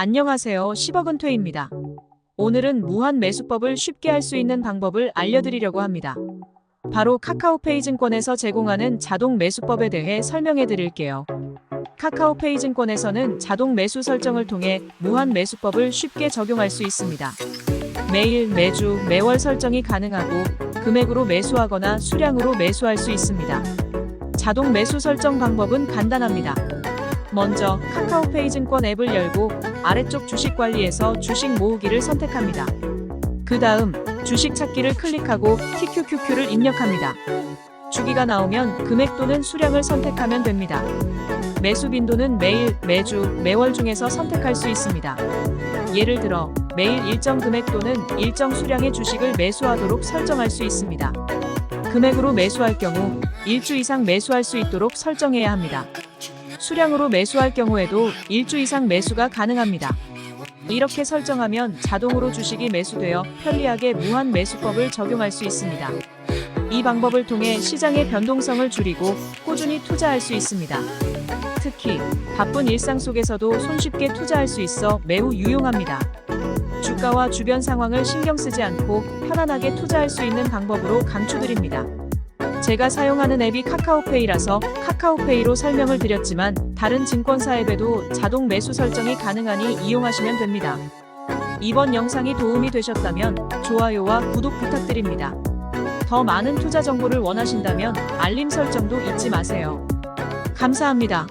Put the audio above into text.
안녕하세요. 10억 은퇴입니다. 오늘은 무한 매수법을 쉽게 할 수 있는 방법을 알려드리려고 합니다. 바로 카카오페이 증권에서 제공하는 자동 매수법에 대해 설명해 드릴게요. 카카오페이 증권에서는 자동 매수 설정을 통해 무한 매수법을 쉽게 적용할 수 있습니다. 매일, 매주, 매월 설정이 가능하고 금액으로 매수하거나 수량으로 매수할 수 있습니다. 자동 매수 설정 방법은 간단합니다. 먼저 카카오페이 증권 앱을 열고 아래쪽 주식 관리에서 주식 모으기를 선택합니다. 그 다음 주식 찾기를 클릭하고 TQQQ를 입력합니다. 주기가 나오면 금액 또는 수량을 선택하면 됩니다. 매수 빈도는 매일, 매주, 매월 중에서 선택할 수 있습니다. 예를 들어 매일 일정 금액 또는 일정 수량의 주식을 매수하도록 설정할 수 있습니다. 금액으로 매수할 경우 일주 이상 매수할 수 있도록 설정해야 합니다. 수량으로 매수할 경우에도 일주 이상 매수가 가능합니다. 이렇게 설정하면 자동으로 주식이 매수되어 편리하게 무한 매수법을 적용할 수 있습니다. 이 방법을 통해 시장의 변동성을 줄이고 꾸준히 투자할 수 있습니다. 특히 바쁜 일상 속에서도 손쉽게 투자할 수 있어 매우 유용합니다. 주가와 주변 상황을 신경 쓰지 않고 편안하게 투자할 수 있는 방법으로 강추드립니다. 제가 사용하는 앱이 카카오페이라서 카카오페이로 설명을 드렸지만 다른 증권사 앱에도 자동 매수 설정이 가능하니 이용하시면 됩니다. 이번 영상이 도움이 되셨다면 좋아요와 구독 부탁드립니다. 더 많은 투자 정보를 원하신다면 알림 설정도 잊지 마세요. 감사합니다.